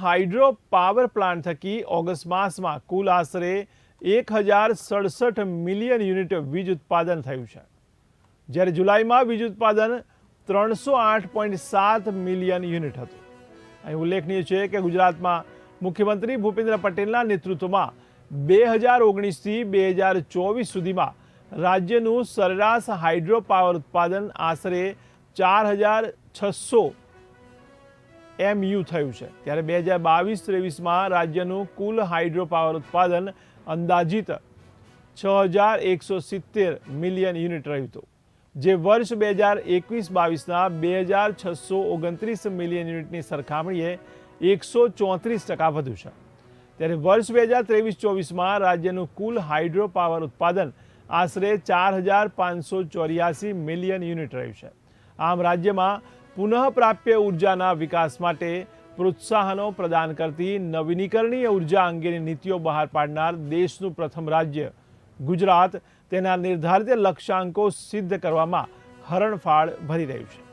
Hydro power plant થકી August માસમાં કુલ આશરે એક હજાર સડસઠ મિલિયન યુનિટ વીજ ઉત્પાદન થયું છે. જ્યારે જુલાઈમાં વીજ ઉત્પાદન ત્રણસો આઠ પોઈન્ટ સાત મિલિયન યુનિટ હતું. અહીં ઉલ્લેખનીય છે કે ગુજરાતમાં મુખ્યમંત્રી ભૂપેન્દ્ર પટેલના નેતૃત્વમાં બે હજાર ઓગણીસથી બે હજાર ચોવીસ સુધીમાં રાજ્યનું સરેરાશ હાઇડ્રો પાવર ઉત્પાદન આશરે ચાર હજાર છસો એમયુ થયું છે. ત્યારે બે હજાર બાવીસ ત્રેવીસમાં રાજ્યનું કુલ હાઇડ્રો પાવર ઉત્પાદન અંદાજિત છ હજાર એકસો સિત્તેર મિલિયન યુનિટ રહ્યું હતું, જે વર્ષ બે હજાર એકવીસ બાવીસના બે હજાર છસો ઓગણત્રીસ મિલિયન યુનિટની સરખામણીએ એકસો ચોત્રીસ ટકા વધુ છે. ત્યારે વર્ષ બે હજાર ત્રેવીસ ચોવીસમાં રાજ્યનું કુલ હાઇડ્રો પાવર ઉત્પાદન આશરે ચાર હજાર પાંચસો ચોર્યાસી મિલિયન યુનિટ રહ્યું છે. આમ રાજ્યમાં પુનઃપ્રાપ્ય ઉર્જાના વિકાસ માટે પ્રોત્સાહનો પ્રદાન કરતી નવીનીકરણીય ઊર્જા અંગેની નીતિઓ બહાર પાડનાર દેશનું પ્રથમ રાજ્ય ગુજરાત. તેના નિર્ધારિત લક્ષ્યાંકો સિદ્ધ કરવામાં હરણફાળ ભરી રહ્યું છે.